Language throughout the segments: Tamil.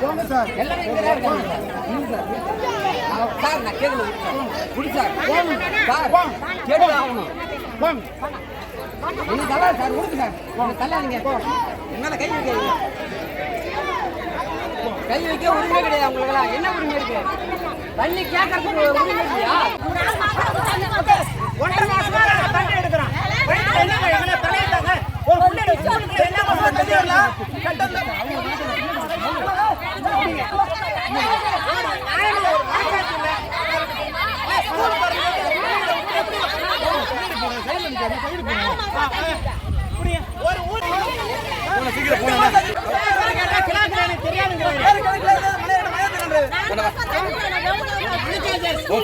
போங்க சார். இருக்காங்க. சார். சார் நான் கேட்கல. குடி சார். சார் கேட்டு ஆகணும். போங்க. நீங்க தலா சார் கொடுங்க சார். உங்க தள்ளாதீங்க. என்னால கை வைக்க கை வைக்க உரிமை கிடையாது உங்களுக்கெல்லாம் என்ன உரிமை இருக்கு? தண்ணி கேட்கறதுக்கு உரிமை இல்லையா? ஒன்றரை மாசமா தண்ணி எடுக்கிறோம் எங்களை தலையிட்டாங்க ஒரு புள்ளி என்ன பண்ணுவோம் தெரியுங்களா? கட்டத்துல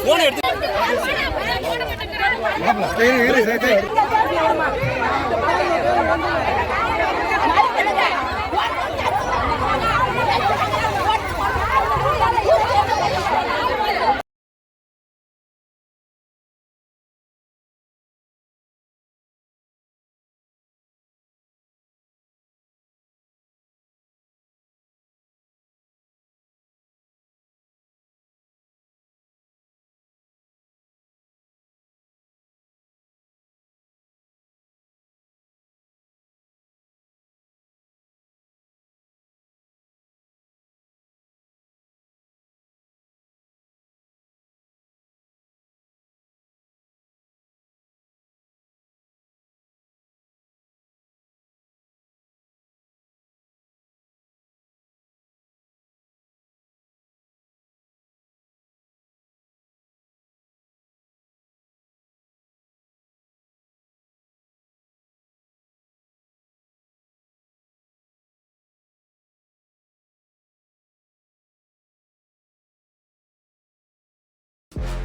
போன எடுத்து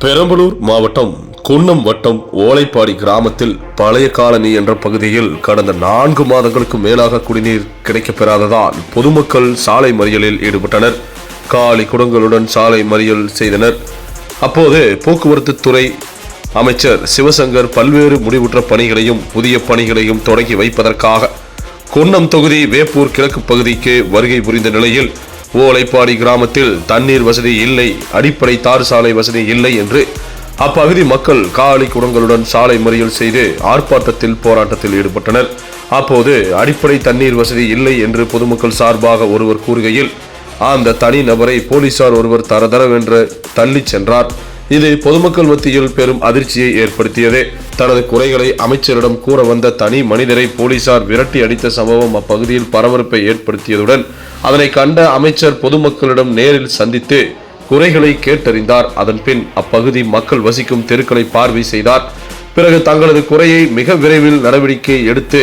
பெரம்பலூர் மாவட்டம் குன்னம் வட்டம் ஓலைப்பாடி கிராமத்தில் பழைய காலனி என்ற பகுதியில் கடந்த நான்கு மாதங்களுக்கு மேலாக குடிநீர் கிடைக்கப்பெறாததால் பொதுமக்கள் சாலை மறியலில் ஈடுபட்டனர். காலி குடங்களுடன் சாலை மறியல் செய்தனர். அப்போது போக்குவரத்து துறை அமைச்சர் சிவசங்கர் பல்வேறு முடிவுற்ற பணிகளையும் புதிய பணிகளையும் தொடங்கி வைப்பதற்காக குன்னம் தொகுதி வேப்பூர் கிழக்கு பகுதிக்கு வருகை புரிந்த நிலையில் ஓலைப்பாடி கிராமத்தில் தண்ணீர் வசதி இல்லை அடிப்படை தார் சாலை வசதி இல்லை என்று அப்பகுதி மக்கள் காலி குடங்களுடன் சாலை மறியல் செய்து ஆர்ப்பாட்டத்தில் போராட்டத்தில் ஈடுபட்டனர். அப்போது அடிப்படை தண்ணீர் வசதி இல்லை என்று பொதுமக்கள் சார்பாக ஒருவர் கூறுகையில் அந்த தனி நபரை போலீசார் ஒருவர் தரதரவென்று தள்ளிச் சென்றார். இது பொதுமக்கள் மத்தியில் பெரும் அதிர்ச்சியை ஏற்படுத்தியது. தனது குறைகளை அமைச்சரிடம் கூற வந்த தனி மனிதரை போலீசார் விரட்டி அடித்த சம்பவம் அப்பகுதியில் பரபரப்பை ஏற்படுத்தியதுடன் அதனை கண்ட அமைச்சர் பொதுமக்களிடம் நேரில் சந்தித்து குறைகளை கேட்டறிந்தார். அதன் பின் அப்பகுதி மக்கள் வசிக்கும் தெருக்களை பார்வை செய்தார். பிறகு தங்களது குறையை மிக விரைவில் நடவடிக்கை எடுத்து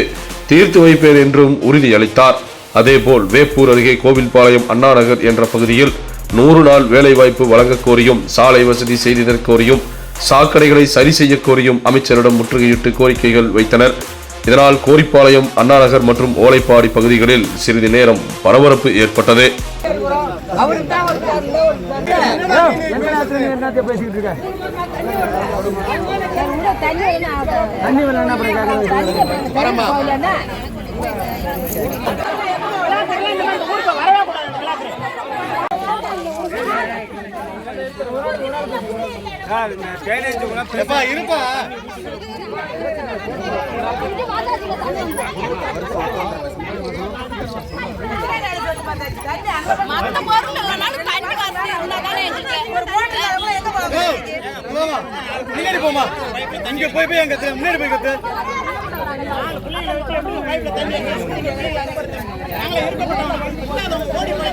தீர்த்து வைப்பேன் என்றும் உறுதியளித்தார். அதேபோல் வேப்பூர் அருகே கோவில்பாளையம் அண்ணாநகர் என்ற பகுதியில் நூறு நாள் வேலைவாய்ப்பு வழங்க கோரியும் சாலை வசதி செய்திடக் கோரியும் சாக்கடைகளை சரி செய்ய கோரியும் அமைச்சரிடம் முற்றுகையிட்டு கோரிக்கைகள் வைத்தனர். இதனால் கோரிப்பாளையம் அண்ணாநகர் மற்றும் ஓலைப்பாடி பகுதிகளில் சிறிது நேரம் பரபரப்பு ஏற்பட்டது. தண்ணி வேணும் இருப்பா மத்த பொருள் இல்லைனாலும் தண்ணி வசதி எங்களுக்கு ஒரு முன்னாடி போமா இங்க போய் போய் எங்க முன்னாடி போய் கத்து நாங்க இருக்கப்பட்டவங்க ஓடி போய்